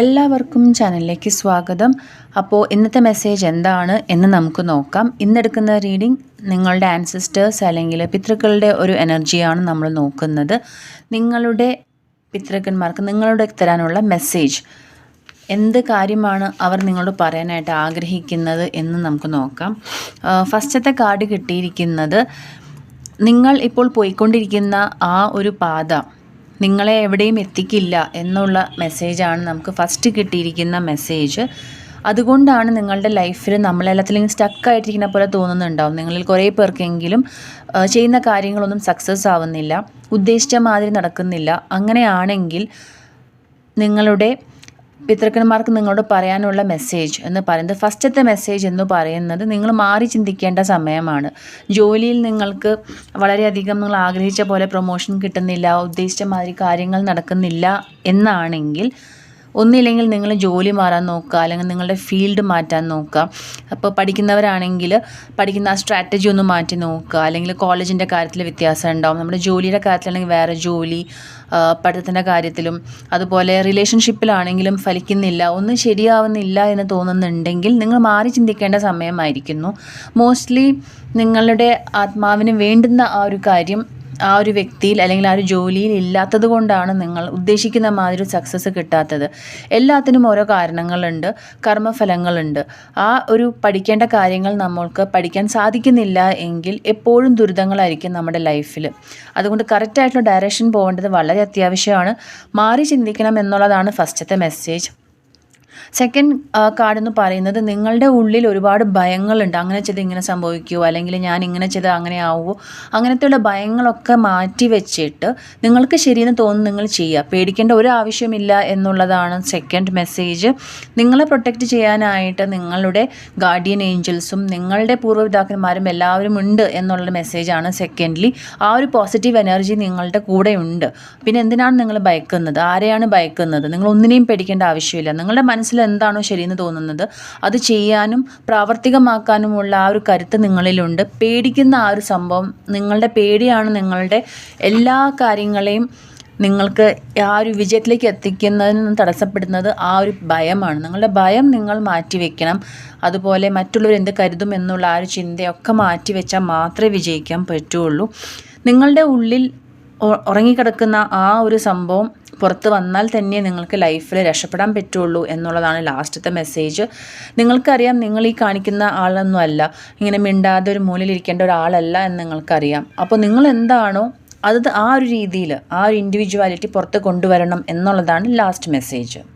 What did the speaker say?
എല്ലാവർക്കും ചാനലിലേക്ക് സ്വാഗതം. അപ്പോൾ ഇന്നത്തെ മെസ്സേജ് എന്താണ് എന്ന് നമുക്ക് നോക്കാം. ഇന്നെടുക്കുന്ന റീഡിംഗ് നിങ്ങളുടെ ആൻസിസ്റ്റേഴ്സ് അല്ലെങ്കിൽ പിതൃക്കളുടെ ഒരു എനർജിയാണ് നമ്മൾ നോക്കുന്നത്. നിങ്ങളുടെ പിതൃക്കന്മാർക്ക് നിങ്ങളുടെ തരാനുള്ള മെസ്സേജ് എന്ത് കാര്യമാണ് അവർ നിങ്ങളോട് പറയാനായിട്ട് ആഗ്രഹിക്കുന്നത് എന്ന് നമുക്ക് നോക്കാം. ഫസ്റ്റത്തെ കാർഡ് കിട്ടിയിരിക്കുന്നത് നിങ്ങൾ ഇപ്പോൾ പോയിക്കൊണ്ടിരിക്കുന്ന ആ ഒരു പാത നിങ്ങളെ എവിടെയും എത്തിക്കില്ല എന്നുള്ള മെസ്സേജാണ് നമുക്ക് ഫസ്റ്റ് കിട്ടിയിരിക്കുന്ന മെസ്സേജ്. അതുകൊണ്ടാണ് നിങ്ങളുടെ ലൈഫിൽ നമ്മളെല്ലാത്തിലും സ്റ്റക്കായിട്ടിരിക്കുന്ന പോലെ തോന്നുന്നുണ്ടാവും. നിങ്ങളിൽ കുറേ പേർക്കെങ്കിലും ചെയ്യുന്ന കാര്യങ്ങളൊന്നും സക്സസ് ആവുന്നില്ല ഉദ്ദേശിച്ച മാതിരി നടക്കുന്നില്ല. അങ്ങനെയാണെങ്കിൽ നിങ്ങളുടെ പിതൃക്കന്മാർക്ക് നിങ്ങളോട് പറയാനുള്ള മെസ്സേജ് എന്ന് പറയുന്നത് ഫസ്റ്റത്തെ മെസ്സേജ് എന്ന് പറയുന്നത് നിങ്ങൾ മാറി ചിന്തിക്കേണ്ട സമയമാണ്. ജോലിയിൽ നിങ്ങൾക്ക് വളരെയധികം നിങ്ങൾ ആഗ്രഹിച്ച പോലെ പ്രൊമോഷൻ കിട്ടുന്നില്ല ഉദ്ദേശിച്ച മാതിരി കാര്യങ്ങൾ നടക്കുന്നില്ല എന്നാണെങ്കിൽ ഒന്നില്ലെങ്കിൽ നിങ്ങൾ ജോലി മാറാൻ നോക്കുക അല്ലെങ്കിൽ നിങ്ങളുടെ ഫീൽഡ് മാറ്റാൻ നോക്കുക. അപ്പോൾ പഠിക്കുന്നവരാണെങ്കിൽ പഠിക്കുന്ന ആ സ്ട്രാറ്റജി ഒന്ന് മാറ്റി നോക്കുക. അല്ലെങ്കിൽ കോളേജിന്റെ കാര്യത്തിൽ വ്യത്യാസം ഉണ്ടാവും. നമ്മുടെ ജോലിയുടെ കാര്യത്തിലാണെങ്കിൽ വേറെ ജോലി പഠിത്തത്തിന്റെ കാര്യത്തിലും അതുപോലെ റിലേഷൻഷിപ്പിലാണെങ്കിലും ഫലിക്കുന്നില്ല ഒന്നും ശരിയാവുന്നില്ല എന്ന് തോന്നുന്നുണ്ടെങ്കിൽ നിങ്ങൾ മാറി ചിന്തിക്കേണ്ട സമയമായിരിക്കുന്നു. മോസ്റ്റ്ലി നിങ്ങളുടെ ആത്മാവിന് വേണ്ടുന്ന ആ ഒരു കാര്യം ആ ഒരു വ്യക്തിയിൽ അല്ലെങ്കിൽ ആ ഒരു ജോലിയിൽ ഇല്ലാത്തത് കൊണ്ടാണ് നിങ്ങൾ ഉദ്ദേശിക്കുന്ന മാതിരി സക്സസ് കിട്ടാത്തത്. എല്ലാത്തിനും ഓരോ കാരണങ്ങളുണ്ട് കർമ്മഫലങ്ങളുണ്ട്. ആ ഒരു പഠിക്കേണ്ട കാര്യങ്ങൾ നമ്മൾക്ക് പഠിക്കാൻ സാധിക്കുന്നില്ല എങ്കിൽ എപ്പോഴും ദുരിതങ്ങളായിരിക്കും നമ്മുടെ ലൈഫിൽ അതുകൊണ്ട് കറക്റ്റായിട്ടുള്ള ഡയറക്ഷൻ പോകേണ്ടത് വളരെ അത്യാവശ്യമാണ്. മാറി ചിന്തിക്കണം എന്നുള്ളതാണ് ഫസ്റ്റത്തെ മെസ്സേജ് സെക്കൻഡ് കാർഡ് എന്ന് പറയുന്നത് നിങ്ങളുടെ ഉള്ളിൽ ഒരുപാട് ഭയങ്ങളുണ്ട്. അങ്ങനെ ചെയ്ത് ഇങ്ങനെ സംഭവിക്കുമോ അല്ലെങ്കിൽ ഞാൻ ഇങ്ങനെ ചെയ്ത് അങ്ങനെ ആവുമോ അങ്ങനത്തെയുള്ള ഭയങ്ങളൊക്കെ മാറ്റി വെച്ചിട്ട് നിങ്ങൾക്ക് ശരിയെന്ന് തോന്നുന്നു നിങ്ങൾ ചെയ്യുക. പേടിക്കേണ്ട ഒരു ആവശ്യമില്ല എന്നുള്ളതാണ് സെക്കൻഡ് മെസ്സേജ് നിങ്ങളെ പ്രൊട്ടക്റ്റ് ചെയ്യാനായിട്ട് നിങ്ങളുടെ ഗാർഡിയൻ ഏഞ്ചൽസും നിങ്ങളുടെ പൂർവപിതാക്കന്മാരും എല്ലാവരും ഉണ്ട് എന്നുള്ള മെസ്സേജാണ് സെക്കൻഡ്ലി ആ ഒരു പോസിറ്റീവ് എനർജി നിങ്ങളുടെ കൂടെ ഉണ്ട് പിന്നെ എന്തിനാണ് നിങ്ങൾ ഭയക്കുന്നത്? ആരെയാണ് ഭയക്കുന്നത്? നിങ്ങൾ ഒന്നിനെയും പേടിക്കേണ്ട ആവശ്യമില്ല. നിങ്ങളുടെ മനസ്സിൽ എന്താണോ ശരിയെന്ന് തോന്നുന്നത് അത് ചെയ്യാനും പ്രാവർത്തികമാക്കാനുമുള്ള ആ ഒരു കരുത്ത് നിങ്ങളിലുണ്ട്. പേടിക്കുന്ന ആ ഒരു സംഭവം നിങ്ങളുടെ പേടിയാണ് നിങ്ങളുടെ എല്ലാ കാര്യങ്ങളെയും നിങ്ങൾക്ക് ആ ഒരു വിജയത്തിലേക്ക് എത്തിക്കുന്നതിൽ നിന്ന് തടസ്സപ്പെടുന്നത് ആ ഒരു ഭയമാണ്. നിങ്ങളുടെ ഭയം നിങ്ങൾ മാറ്റിവെക്കണം. അതുപോലെ മറ്റുള്ളവർ എന്ത് കരുതും എന്നുള്ള ആ ഒരു ചിന്തയൊക്കെ മാറ്റിവെച്ചാൽ മാത്രമേ വിജയിക്കാൻ പറ്റുള്ളൂ. നിങ്ങളുടെ ഉള്ളിൽ ഉറങ്ങിക്കിടക്കുന്ന ആ ഒരു സംഭവം പുറത്ത് വന്നാൽ തന്നെ നിങ്ങൾക്ക് ലൈഫിൽ രക്ഷപ്പെടാൻ പറ്റുള്ളൂ എന്നുള്ളതാണ് ലാസ്റ്റത്തെ മെസ്സേജ്. നിങ്ങൾക്കറിയാം നിങ്ങൾ ഈ കാണിക്കുന്ന ആളൊന്നുമല്ല ഇങ്ങനെ മിണ്ടാതെ ഒരു മൂലയിലിരിക്കേണ്ട ഒരാളല്ല എന്ന് നിങ്ങൾക്കറിയാം. അപ്പോൾ നിങ്ങൾ എന്താണോ അത് ആ ഒരു രീതിയിൽ ആ ഒരു ഇൻഡിവിജ്വാലിറ്റി പുറത്ത് കൊണ്ടുവരണം എന്നുള്ളതാണ് ലാസ്റ്റ് മെസ്സേജ്.